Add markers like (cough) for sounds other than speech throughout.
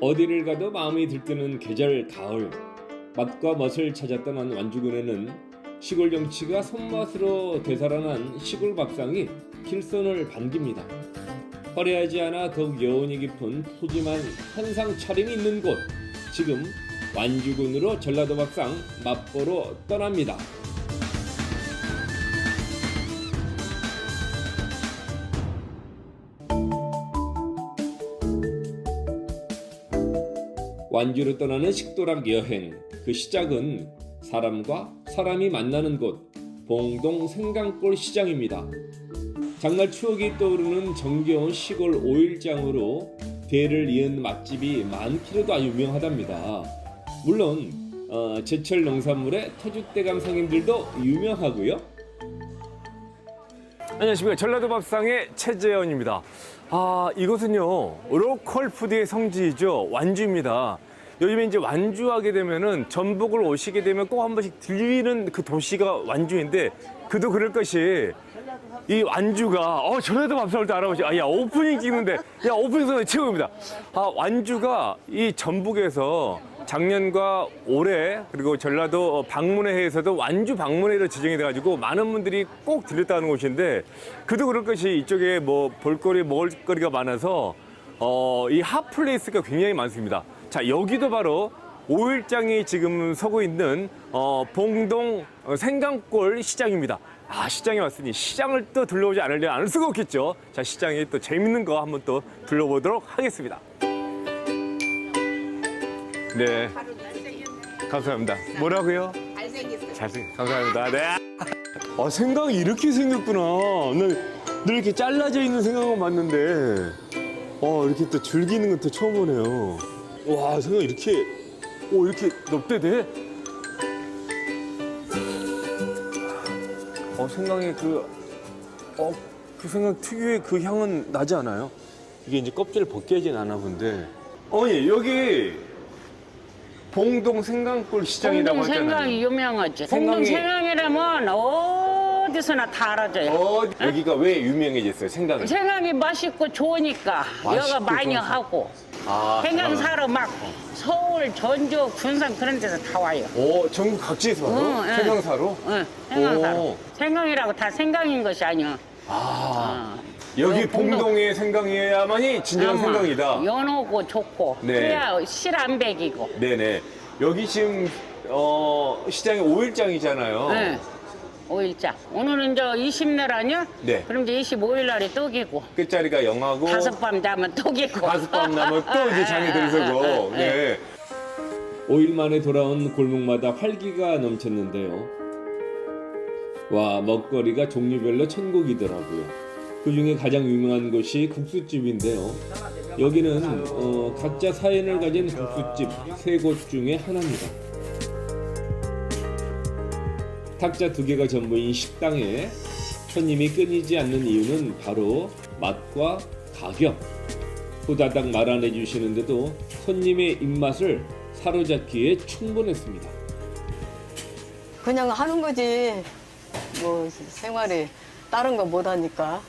어디를 가도 마음이 들뜨는 계절 가을 맛과 멋을 떠난 완주군에는 시골 정치가 손맛으로 되살아난 시골 밥상이 길손을 반깁니다. 화려하지 않아 더욱 여운이 깊은 푸짐한 한상 차림이 있는 곳 지금 완주군으로 전라도 밥상 맛보러 떠납니다. 완주로 떠나는 식도락 여행 그 시작은 사람과 사람이 만나는 곳 봉동 생강골 시장입니다. 장날 추억이 떠오르는 정겨운 시골 오일장으로 대를 이은 맛집이 많기로도 유명하답니다. 물론 어, 제철 농산물의 터줏대감 상인들도 유명하고요. 안녕하십니까 전라도 밥상의 최재현입니다. 아 이곳은요 로컬 푸드의 성지이죠 완주입니다. 요즘에 이제 완주하게 되면은 전북을 오시게 되면 꼭 한 번씩 들리는 그 도시가 완주인데 그도 그럴 것이 이 완주가 어 전라도 밥상을 또 알아보시. 아야 오프닝 찍는데 야 오프닝 최고입니다. 아 완주가 이 전북에서 작년과 올해 그리고 전라도 방문회에서도 완주 방문회로 지정이 돼가지고 많은 분들이 꼭 들렸다는 곳인데 그도 그럴 것이 이쪽에 뭐 볼거리 먹을거리가 많아서 어, 이 핫플레이스가 굉장히 많습니다. 자 여기도 바로 오일장이 지금 서고 있는 어, 봉동 어, 생강골 시장입니다. 아 시장에 왔으니 시장을 또 둘러보지 않으려 않을 수가 없겠죠. 자 시장에 또 재밌는 거 한번 또 둘러보도록 하겠습니다. 네. 감사합니다. 뭐라고요? 잘생겼어요. 잘생 감사합니다. 네. 아 생강이 이렇게 생겼구나. 늘, 늘 이렇게 잘라져 있는 생강은 맞는데, 어 이렇게 또 줄기는 것도 처음 보네요. 와 생강 이렇게, 오 이렇게 넓대 돼? 어 생강의 그, 어 그 생강 특유의 그 향은 나지 않아요? 이게 이제 껍질을 벗겨야지 나나 본데. 어머니 여기 봉동 생강골 시장이라고 하잖아요. 생강이 유명하지. 생강이- 공동 생강이라면 어디서나 다 알아줘요. 어, 여기가 왜 유명해졌어요? 생강이. 생강이 맛있고 좋으니까 여가 많이 좋아서. 하고 아, 생강 사러 막 서울, 전주, 군산 그런 데서 다 와요. 오, 전국 각지에서 와요? 응, 응. 생강 사러? 응, 생강 사러. 오. 생강이라고 다 생강인 것이 아니야. 아, 어. 여기 요 봉동- 봉동의 생강이야만이 진정한 아마 생강이다. 연하고 좋고 네. 그래야 실안 배기고. 네네. 여기 지금 어, 시장이 5일장이잖아요. 네. 5일자. 오늘은 이제 20날 아니야? 네. 그럼 이제 25일 날이 떡이고. 끝자리가 영하고 다섯 밤 자면 떡이고. 다섯 밤 남은 또 이제 장이 들서고. (laughs) 네. 5일 만에 돌아온 골목마다 활기가 넘쳤는데요. 와 먹거리가 종류별로 천국이더라고요. 그 중에 가장 유명한 곳이 국수집인데요. 여기는 어, 각자 사연을 가진 국수집 세 곳 중에 하나입니다. 탁자 두 개가 전부인 식당에 손님이 끊이지 않는 이유는 바로 맛과 가격. 후다닥 말아내 주시는데도 손님의 입맛을 사로잡기에 충분했습니다. 그냥 하는 거지. 뭐 생활이 다른 거 못 하니까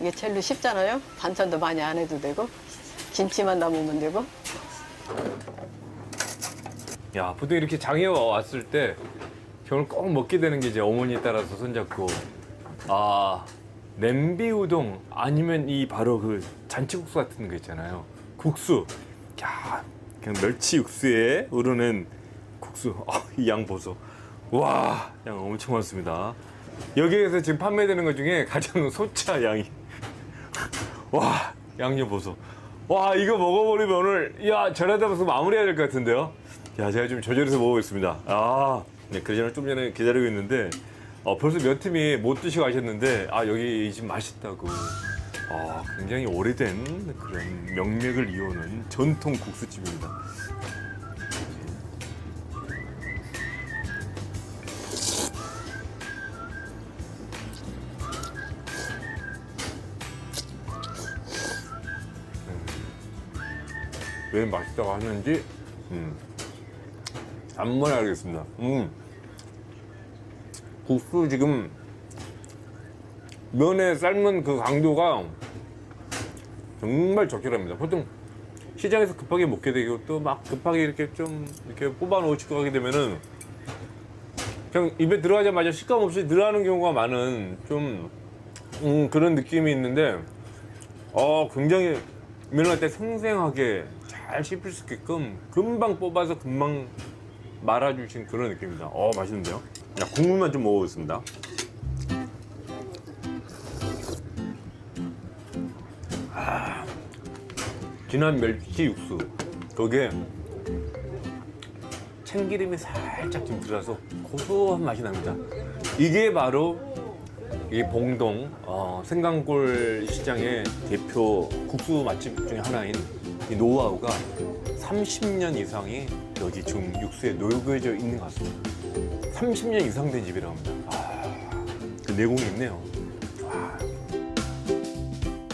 이게 제일 쉽잖아요. 반찬도 많이 안 해도 되고 김치만 담으면 되고. 야, 보통 이렇게 장에 왔을 때 저는 꼭 먹게 되는 게 이제 어머니 따라서 손잡고 아 냄비 우동 아니면 이 바로 그 잔치국수 같은 거 있잖아요. 국수. 야, 그냥 멸치 육수에 우르는 국수. 아, 이양 보소. 와, 양 엄청 많습니다. 여기에서 지금 판매되는 것 중에 가장 (laughs) 소차 양이. (laughs) 와, 양념 보소. 와, 이거 먹어버리면 오늘, 야, 전화다 벌써 마무리해야 될 것 같은데요? 야, 제가 좀 조절해서 먹어보겠습니다. 아, 네, 그 전에 좀 전에 기다리고 있는데, 어, 벌써 몇 팀이 못 드시고 가셨는데, 아, 여기 이 집 맛있다고. 아, 굉장히 오래된 그런 명맥을 이어오는 전통 국수집입니다. 왜 맛있다고 하는지 음. 단번에 알겠습니다. 음. 국수 지금 면에 삶는 그 강도가 정말 적절합니다. 보통 시장에서 급하게 먹게 되고 또 막 급하게 이렇게 좀 이렇게 뽑아 놓으시고 하게 되면은 그냥 입에 들어가자마자 식감 없이 늘어나는 경우가 많은 좀 음, 그런 느낌이 있는데 어 굉장히 면할 때 생생하게 잘 씹힐 수 있게끔 금방 뽑아서 금방 말아주신 그런 느낌입니다. 어 맛있는데요? 자, 국물만 좀 먹어보겠습니다. 아, 진한 멸치 육수 거기에 참기름이 살짝 좀 들어서 고소한 맛이 납니다. 이게 바로 이 봉동 어, 생강골 시장의 대표 국수 맛집 중에 하나인 이 노하우가 30년 이상이 여기 지금 육수에 녹여져 있는 것 같습니다. 30년 이상 된 집이라고 합니다. 아, 그 내공이 있네요.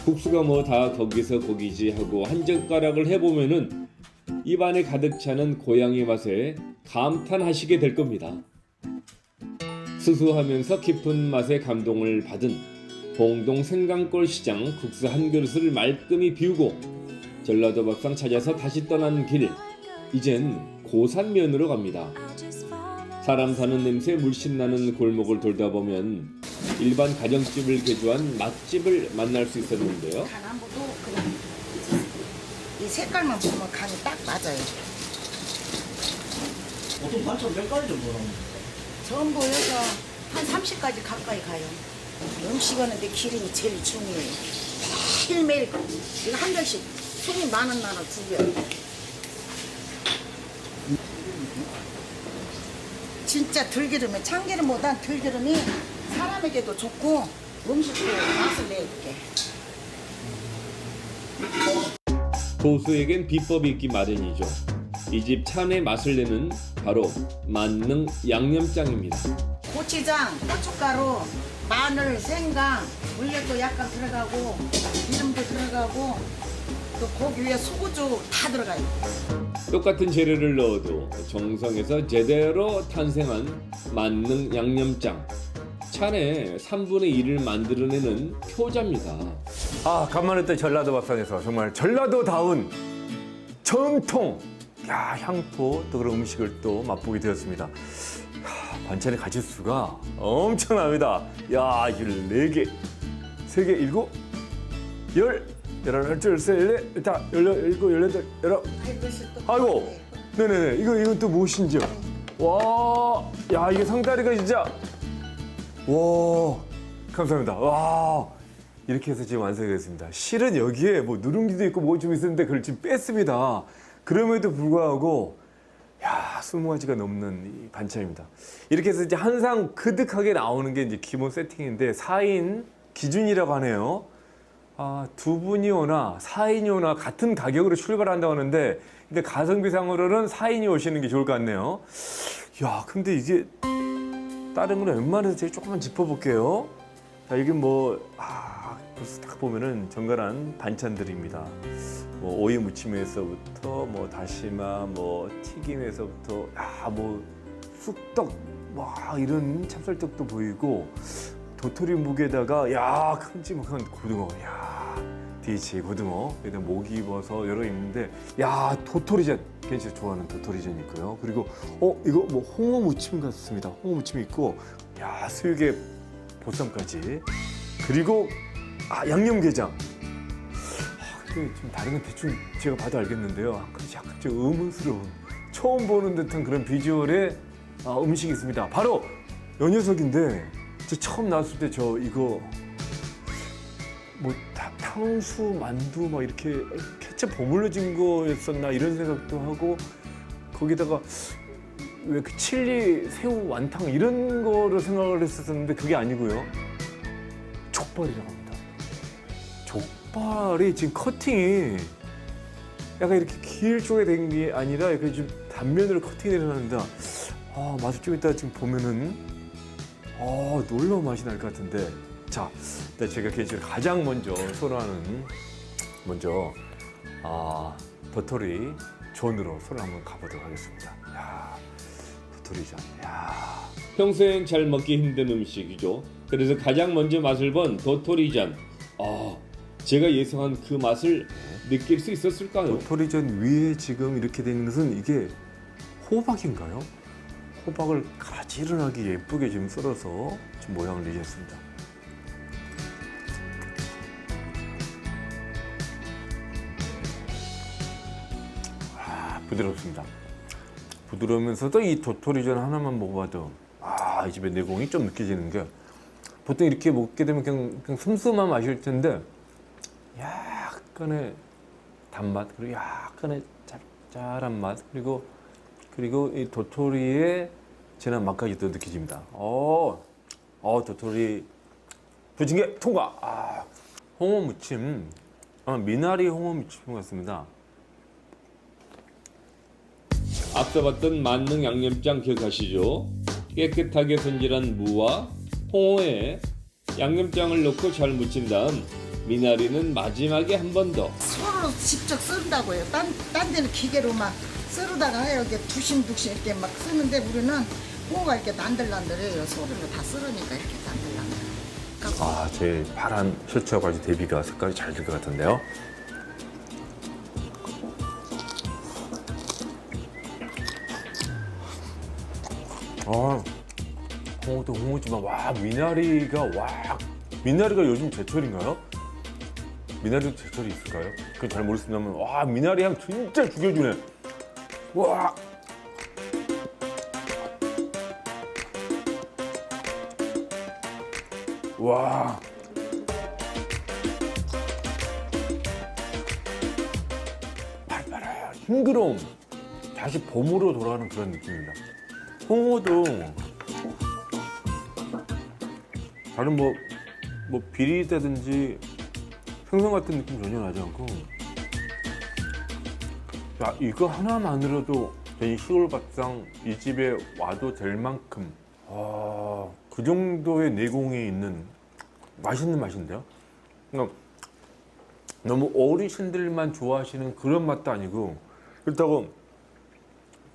국수가 뭐 다 거기서 거기지 하고 한 젓가락을 해보면은 입안에 가득 차는 고향의 맛에 감탄하시게 될 겁니다. 수수하면서 깊은 맛에 감동을 받은 봉동 생강골 시장 국수 한 그릇을 말끔히 비우고 전라도 밥상 찾아서 다시 떠난 길 이젠 고산면으로 갑니다. 사람 사는 냄새 물씬 나는 골목을 돌다 보면 일반 가정집을 개조한 맛집을 만날 수 있었는데요. 간안보도 그냥 이 색깔만 보면 간이 딱 맞아요. 보통 반찬 몇 가지 정도 나옵니까? 전부 해서 한 30가지 가까이 가요. 음식 하는데 기름이 제일 중요해요. 매일매일 이거 한 병씩 손이 많은 날은 두 병. 진짜 들기름에 참기름보단 들기름이 사람에게도 좋고 음식도 맛을 내게. 고수에겐 비법이 있기 마련이죠. 이 집 찬의 맛을 내는 바로 만능 양념장입니다. 고추장, 고춧가루, 마늘, 생강, 물엿도 약간 들어가고 기름도 들어가고 또 고기 위에 소고주 다 들어가요. 똑같은 재료를 넣어도 정성에서 제대로 탄생한 만능 양념장. 찬의 3분의 1을 만들어내는 효자입니다. 아, 간만에 또 전라도 밥상에서 정말 전라도다운 전통, 야, 향토 또 그런 음식을 또 맛보게 되었습니다. 하, 반찬의 가짓수가 엄청납니다. 야, 열네 개, 세 개, 일곱, 열, 열하나, 열둘, 셋, 열넷, 다, 열여, 열일곱, 열여덟, 열아홉. 아이고, 네네네. 이거, 이건 또 무엇인지요? 와, 야, 이게 상다리가 진짜. 와, 감사합니다. 와, 이렇게 해서 지금 완성이 됐습니다. 실은 여기에 뭐 누룽지도 있고 뭐 좀 있었는데 그걸 지금 뺐습니다. 그럼에도 불구하고, 야, 20가지가 넘는 이 반찬입니다. 이렇게 해서 이제 한상 그득하게 나오는 게 이제 기본 세팅인데 4인 기준이라고 하네요. 아, 두 분이 오나 4인이 오나 같은 가격으로 출발한다고 하는데 근데 가성비상으로는 4인이 오시는 게 좋을 것 같네요. 야, 근데 이게 다른 거는 웬만해서 제가 조금만 짚어볼게요. 자, 이게 뭐, 아, 벌써 딱 보면은 정갈한 반찬들입니다. 뭐, 오이 무침에서부터, 뭐, 다시마, 뭐, 튀김에서부터, 야, 뭐, 쑥떡, 와, 이런 찹쌀떡도 보이고, 도토리 묵에다가, 야, 큼지막한 고등어, 야, 디치 고등어, 여기다 목이버섯 여러 개 있는데, 야, 도토리전, 괜히 좋아하는 도토리전 있고요. 그리고, 어, 이거 뭐, 홍어 무침 같습니다. 홍어 무침 있고, 야, 수육에 보쌈까지. 그리고, 아, 양념게장. 아, 좀 다른 건 대충 제가 봐도 알겠는데요. 아, 약간 좀 의문스러운, 처음 보는 듯한 그런 비주얼의 아, 음식이 있습니다. 바로 요 녀석인데, 저 처음 나왔을 때 저 이거 뭐 타- 탕수 만두 막 이렇게 케첩 버물러진 거였었나 이런 생각도 하고 거기다가 왜 그 칠리 새우 완탕 이런 거를 생각을 했었는데 그게 아니고요. 족발이라고 합니다. 족발이 지금 커팅이 약간 이렇게 길쭉하게 된게 아니라 이렇게 좀 단면으로 커팅이 되는데 아 맛을 좀 이따 지금 보면은 아 놀라운 맛이 날 것 같은데 자 일단 제가 개인적으로 가장 먼저 선호하는 먼저 아 도토리 존으로 손을 한번 가보도록 하겠습니다 야 도토리전 야 평소엔 잘 먹기 힘든 음식이죠. 그래서 가장 먼저 맛을 본 도토리전. 아, 제가 예상한 그 맛을 느낄 수 있었을까요? 도토리전 위에 지금 이렇게 돼 있는 것은 이게 호박인가요? 호박을 가지런하게 예쁘게 지금 썰어서 지금 모양을 내셨습니다. 부드럽습니다. 부드러우면서도 이 도토리전 하나만 먹어봐도 아, 이 집의 내공이 좀 느껴지는 게 보통 이렇게 먹게 되면 그냥, 그냥 슴슴한 맛일 텐데 약간의 단맛 그리고 약간의 짭짤한 맛 그리고 그리고 이 도토리의 진한 맛까지도 느껴집니다. 어, 어 도토리 부침개 통과. 아, 홍어 무침, 아, 미나리 홍어 무침 같습니다. 앞서 봤던 만능 양념장 기억하시죠? 깨끗하게 손질한 무와 홍어에 양념장을 넣고 잘 무친 다음 미나리는 마지막에 한 번 더. 손으로 직접 썰다고요. 딴, 딴 데는 기계로 막 썰어다가 이렇게 두심두심 이렇게 막 쓰는데 우리는 홍어가 이렇게 난들난들해요. 손으로 다 썰으니까 이렇게 난들난들. 아, 제 파란 셔츠와까지 대비가 색깔이 잘 될 것 같은데요. 홍어도 홍어지만 와 미나리가 와 미나리가 요즘 제철인가요? 미나리도 제철이 있을까요? 그건 잘 모르겠습니다만 와 미나리 향 진짜 죽여주네. 와. 와. 팔팔한 싱그러움. 다시 봄으로 돌아가는 그런 느낌입니다. 홍어도 다른 뭐, 뭐 비리다든지 생선 같은 느낌 전혀 나지 않고. 야, 이거 하나만으로도 이 시골 밥상 이 집에 와도 될 만큼. 아, 그 정도의 내공이 있는 맛있는 맛인데요. 그러니까 너무 어르신들만 좋아하시는 그런 맛도 아니고 그렇다고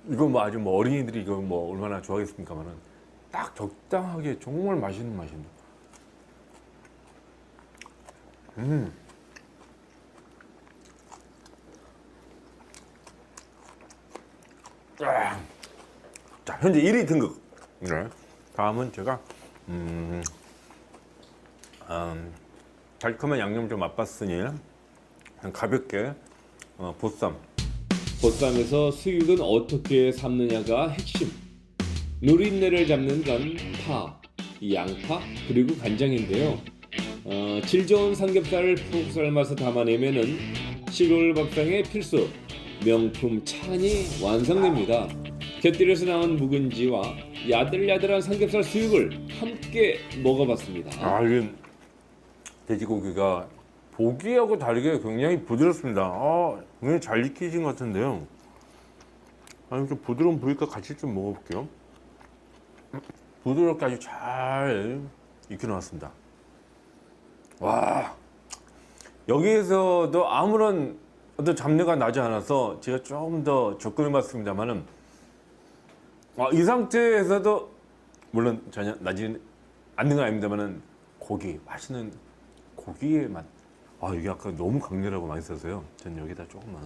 이거 뭐 아주 뭐 어린이들이 이거 뭐 얼마나 좋아하겠습니까만은 딱 적당하게 정말 맛있는 맛입니다. 음. 아. 자, 현재 1위 등급. 네. 다음은 제가 음, 음, 달콤한 양념 좀 맛봤으니 그냥 가볍게 어, 보쌈. 보쌈에서 수육은 어떻게 삶느냐가 핵심. 누린내를 잡는 건 파, 양파, 그리고 간장인데요. 어, 질 좋은 삼겹살을 푹 삶아서 담아내면은 시골 밥상의 필수 명품 찬이 완성됩니다. 곁들여서 나온 묵은지와 야들야들한 삼겹살 수육을 함께 먹어봤습니다. 아, 이게 돼지고기가 보기하고 다르게 굉장히 부드럽습니다. 아, 굉장히 잘 익히신 것 같은데요. 아, 이렇게 부드러운 부위과 같이 좀 먹어볼게요. 부드럽게 아주 잘 익혀놨습니다. 와, 여기에서도 아무런 어떤 잡내가 나지 않아서 제가 좀더 접근해 봤습니다만은 아, 이 상태에서도 물론 전혀 나지 않는 건 아닙니다만은 고기 맛있는 고기의 맛. 아 이게 아까 너무 강렬하고 맛있어서요. 전 여기다 조금만.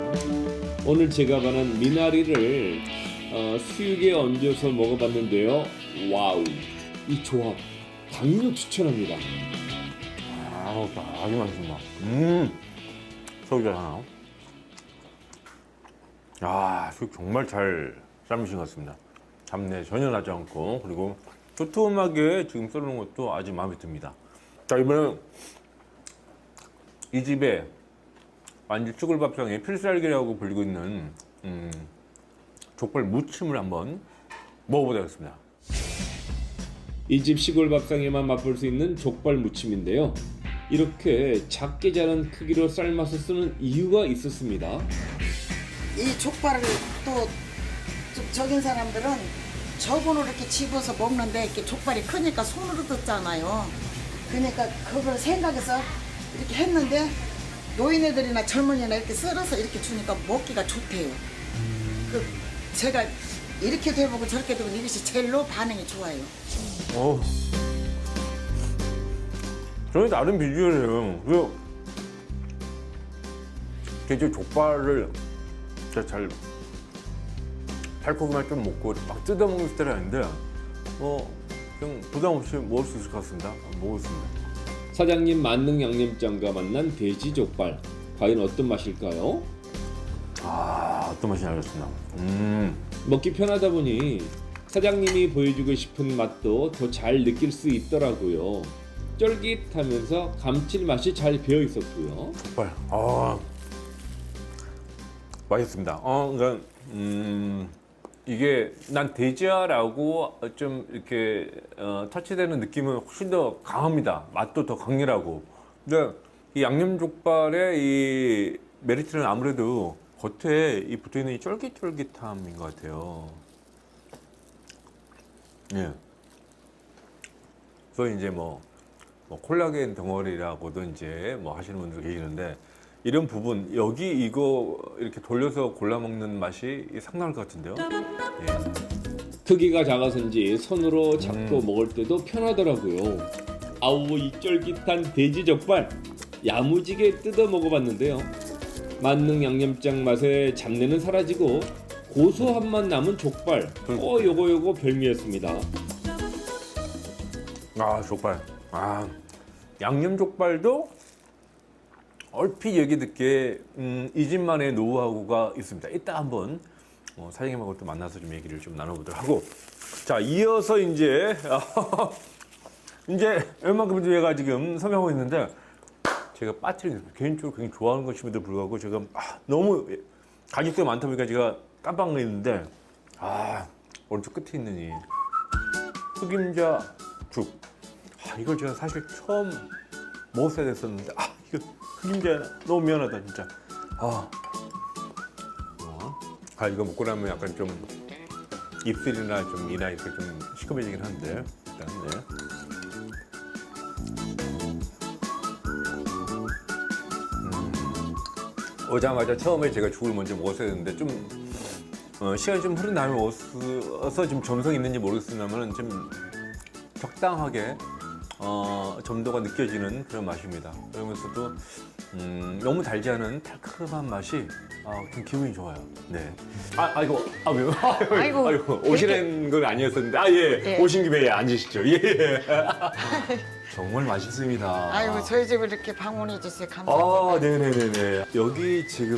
오늘 제가 반한 미나리를 어, 수육에 얹어서 먹어봤는데요. 와우, 이 조합 강력 추천합니다. 아우 아주 맛있습니다. 음, 소주 하나. 아, 수육 정말 잘 삶으신 것 같습니다. 잡내 전혀 나지 않고 그리고 두툼하게 지금 썰는 것도 아주 마음에 듭니다. 자 이번엔 이 집에 완전 쭈글밥상의 필살기라고 불리고 있는 음, 족발 무침을 한번 먹어보도록 하겠습니다. 이 집 시골 밥상에만 맛볼 수 있는 족발 무침인데요. 이렇게 작게 자른 크기로 삶아서 쓰는 이유가 있었습니다. 이 족발을 또좀 적인 사람들은 저분으로 이렇게 집어서 먹는데 이렇게 족발이 크니까 손으로 뜯잖아요. 그러니까 그걸 생각해서 이렇게 했는데 노인애들이나 젊은이나 이렇게 썰어서 이렇게 주니까 먹기가 좋대요. 그 제가 이렇게 돼보고 저렇게 되고 이것이 제일로 반응이 좋아요. 어. 저는 나름 비주얼이에요. 그리고 돼지 족발을 진짜 잘 달콤하게 좀 먹고 막 뜯어 먹는 스타일이 아닌데 뭐 그냥 부담 없이 먹을 수 있을 것 같습니다. 먹었습니다. 사장님 만능 양념장과 만난 돼지 족발 과연 어떤 맛일까요? 아 어떤 맛이 나겠습니다. 음. 먹기 편하다 보니 사장님이 보여주고 싶은 맛도 더 잘 느낄 수 있더라고요. 쫄깃하면서 감칠맛이 잘 배어 있었고요. 족발. 아 맛있습니다. 어, 그러니까 음, 이게 난 돼지야라고 좀 이렇게 어, 터치되는 느낌은 훨씬 더 강합니다. 맛도 더 강렬하고. 근데 이 양념 족발의 이 메리트는 아무래도 겉에 이 붙어 있는 이 쫄깃쫄깃함인 것 같아요. 예. 그래서 이제 뭐, 뭐 콜라겐 덩어리라고도 이제 뭐 하시는 분들 계시는데 이런 부분 여기 이거 이렇게 돌려서 골라 먹는 맛이 상당할 것 같은데요. 예. 크기가 작아서인지 손으로 잡고 먹을 때도 편하더라고요. 아우 이 쫄깃한 돼지 족발 야무지게 뜯어 먹어봤는데요. 만능 양념장 맛에 잡내는 사라지고 고소함만 남은 족발. 어 요거 요거 별미였습니다. 아 족발. 아 양념 족발도 얼핏 얘기 듣기에 음, 이 집만의 노하우가 있습니다. 이따 한번 어, 사장님하고 또 만나서 좀 얘기를 좀 나눠보도록 하고 자 이어서 이제 (laughs) 이제 웬만큼 제가 지금 설명하고 있는데 제가 빠트리는 개인적으로 굉장히 좋아하는 것임에도 불구하고 제가 아, 너무 가격대가 많다 보니까 제가 깜빡 했는데 아 오른쪽 끝에 있는 이 흑임자 죽. 아, 이걸 제가 사실 처음 먹었어야 됐었는데, 아, 이거 흑임자 너무 미안하다, 진짜. 아. 어. 아, 이거 먹고 나면 약간 좀 입술이나 좀 이나 이렇게 좀 시커매지긴 한데, 일단, 네. 음. 오자마자 처음에 제가 죽을 먼저 먹었어야 했는데, 좀 어, 시간이 좀 흐른 다음에 먹어서 좀 점성이 있는지 모르겠습니다만 좀 적당하게 어, 점도가 느껴지는 그런 맛입니다. 그러면서도 음, 너무 달지 않은 달콤한 맛이 아, 좀 기분이 좋아요. 네. 아, 아이고, 아, 왜요? (laughs) 아이고, 아이고, 오시는 건 아니었었는데, 아, 예. 예. 오신 김에 예, 앉으시죠. 예. (laughs) 정말 맛있습니다. 아이고 저희 집을 이렇게 방문해 주세요. 감사합니다. 아, 네네네네. 여기 지금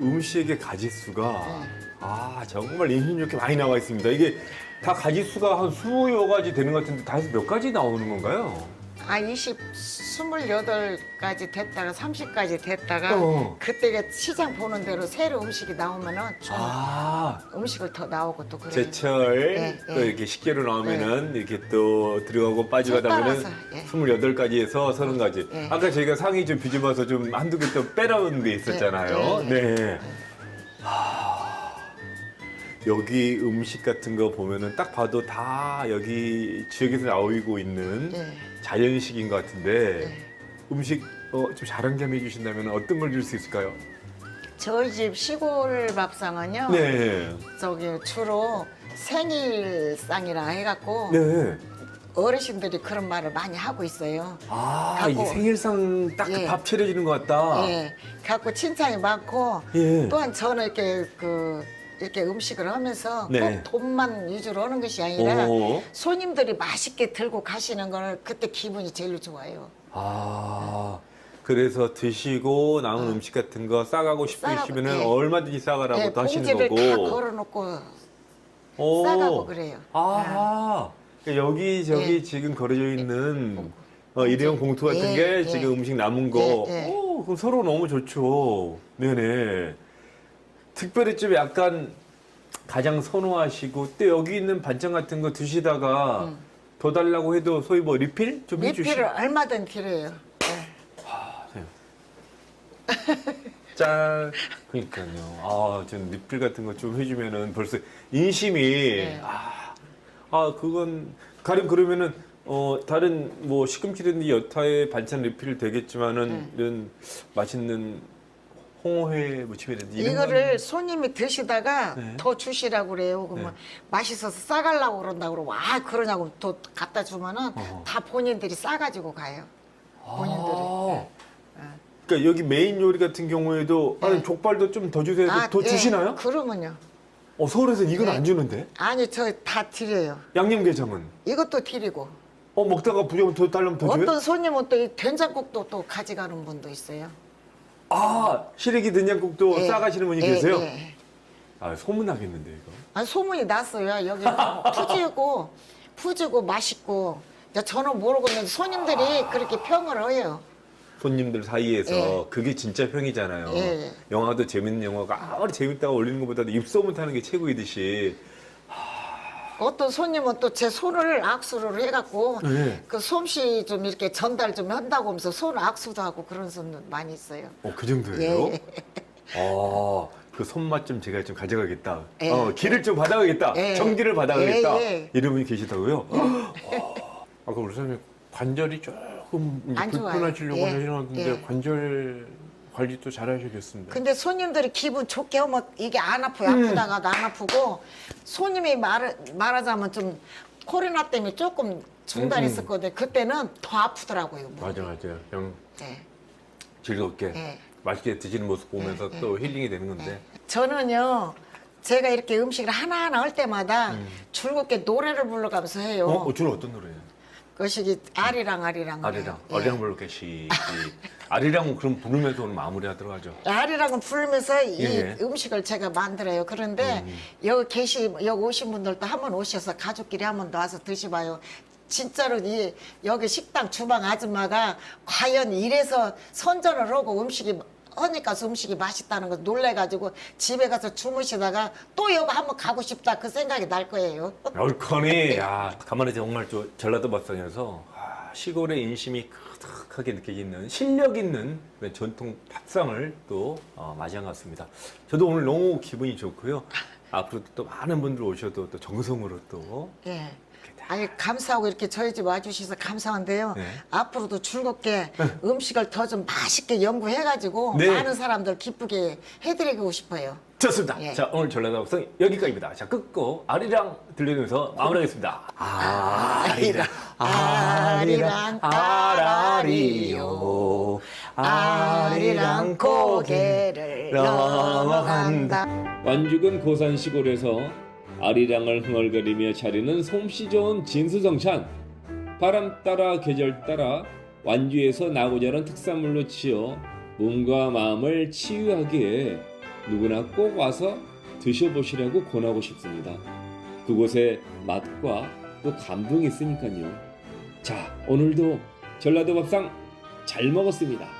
음식의 가짓수가 아 정말 인심 좋게 많이 나와 있습니다. 이게 다 가짓수가 한 수여 가지 되는 것 같은데 다 해서 몇 가지 나오는 건가요? 아 20, 28가지 됐다가 30까지 됐다가 어. 그때가 시장 보는 대로 새로 음식이 나오면은 좀 아 음식을 더 나오고 또 그래요. 제철 네, 또 네. 이렇게 식재료 나오면은 이렇게 또 들어가고 빠지고 하다 보면 따라서, 예. 28가지에서 30가지. 예. 아까 저희가 상의 좀 뒤집어서 좀 한두 개 또 빼라는 게 있었잖아요. 예, 네. 하, 여기 음식 같은 거 보면은 딱 봐도 다 여기 지역에서 나오고 있는 예. 자연식인 것 같은데 네. 음식 어, 좀 자랑 좀 해주신다면 어떤 걸 줄 수 있을까요? 저희 집 시골 밥상은요. 네. 저기 주로 생일상이라 해갖고 네. 어르신들이 그런 말을 많이 하고 있어요. 아, 갖고- 이게 생일상 딱 예. 밥 차려주는 것 같다. 예, 갖고 칭찬이 많고 예. 또한 저는 이렇게 그 이렇게 음식을 하면서 네. 꼭 돈만 위주로 하는 것이 아니라 오. 손님들이 맛있게 들고 가시는 거는 그때 기분이 제일 좋아요. 아, 그래서 드시고 남은 음식 같은 거 싸가고 싶으시면 어. 싸가고, 예. 얼마든지 싸가라고 네, 또 하시는 봉지를 거고. 다 걸어놓고 오. 싸가고 그래요. 아, 여기 저기 예. 지금 걸어져 있는 어, 일회용 봉투 같은 예, 게 예. 지금 음식 남은 거. 예, 예. 오, 그럼 서로 너무 좋죠. 네네. 특별히 좀 약간 가장 선호하시고 또 여기 있는 반찬 같은 거 드시다가 더 달라고 해도 소위 뭐 리필 좀 해주시. 리필을 얼마든 드려요. 네. (laughs) 짠. 그러니까요. 아, 전 리필 같은 거 좀 해주면은 벌써 인심이 아, 아 그건 가령 그러면은 어 다른 뭐 시금치라든지 여타의 반찬 리필 되겠지만은 이런 맛있는 홍어회 무침이라든지 이런 이거를 건- 손님이 드시다가 네. 더 주시라고 그래요. 그러면 맛있어서 싸가려고 그런다고 그러고 아 그러냐고 더 갖다 주면은 어허. 다 본인들이 싸가지고 가요. 본인들이. 아, 그러니까 여기 메인 요리 같은 경우에도 아니 족발도 좀 더 주세요. 더 예, 주시나요? 그러면요. 어 서울에서 이건 안 주는데 아니 저 다 드려요. 양념게장은 이것도 드리고 어 먹다가 부정 더 달라면 더 줘요? 어떤 손님은 또이 된장국도 또 가져가는 분도 있어요. 아 시래기 된장국도 예. 싸가시는 분이 예, 계세요? 예. 아 소문나겠는데 이거. 아 소문이 났어요. 여기 푸지고 푸지고 맛있고 이제 저는 모르겠는데 손님들이 그렇게 평을 해요. 손님들 사이에서 예. 그게 진짜 평이잖아요. 예. 영화도 재밌는 영화가 아무리 재밌다고 올리는 것보다도 입소문 타는 게 최고이듯이 어떤 손님은 또 제 손을 악수를 해갖고 네. 그 솜씨 좀 이렇게 전달 좀 한다고 하면서 손 악수도 하고 그런 손 많이 있어요. 어 그 정도예요? 예. 아, 그 손맛 좀 제가 좀 가져가겠다. 예. 어, 기를 좀 받아가겠다. 예. 정기를 받아가겠다. 예, 예. 이런 분이 계시다고요? 아, 아까 우리 선생님 관절이 조금 이제 안 좋아요. 불편하시려고 예. 하시는데 예. 관절 관리도 잘 하셔야겠습니다. 근데 손님들이 기분 좋게 하면 이게 안 아파요. 음. 아프다가도 안 아프고 손님이 말, 말하자면 좀 코로나 때문에 조금 중단했었거든요. 그때는 더 아프더라고요. 뭐. 맞아, 맞아. 그냥 네. 즐겁게 예. 맛있게 드시는 모습 보면서 예, 또 힐링이 되는 건데. 저는요. 제가 이렇게 음식을 하나하나 할 때마다 즐겁게 노래를 불러가면서 해요. 음. 어, 어, 주로 어떤 노래예요? 그것이 아리랑 아리랑. 아리랑. 예. 아리랑 불러 계시. 아리랑은 그럼 부르면서 오늘 마무리하도록 하죠. 아리랑은 부르면서 이 예. 음식을 제가 만들어요. 그런데 여기 계시 여기 오신 분들도 한번 오셔서 가족끼리 한번 와서 드셔봐요. 진짜로 이 여기 식당 주방 아줌마가 과연 이래서 선전을 하고 음식이 하니까 음식이 맛있다는 거 놀래가지고 집에 가서 주무시다가 또 여기 한번 가고 싶다 그 생각이 날 거예요. 얼커니 (laughs) 야 가만히 정말 저 전라도 밥상에서 아, 시골의 인심이 가득하게 느껴지는 실력 있는 전통 밥상을 또 어, 맞이한 것 같습니다. 저도 오늘 너무 기분이 좋고요. 앞으로도 또 많은 분들 오셔도 또 정성으로 또 예. 아니 감사하고 이렇게 저희 집 와주셔서 감사한데요. 네. 앞으로도 즐겁게 음식을 더 좀 맛있게 연구해가지고 네. 많은 사람들 기쁘게 해드리고 싶어요. 좋습니다. 예. 자 오늘 전라도 밥상 여기까지입니다. 자 끝고 아리랑 들려주면서 마무리하겠습니다. 아리랑 아리랑 아라리요 아리랑 고개를 넘어간다. 완죽은 고산 시골에서 아리랑을 흥얼거리며 차리는 솜씨 좋은 진수성찬 바람 따라 계절 따라 완주에서 나고 자란 특산물로 치어 몸과 마음을 치유하기에 누구나 꼭 와서 드셔보시라고 권하고 싶습니다. 그곳에 맛과 또 감동이 있으니까요. 자, 오늘도 전라도 밥상 잘 먹었습니다.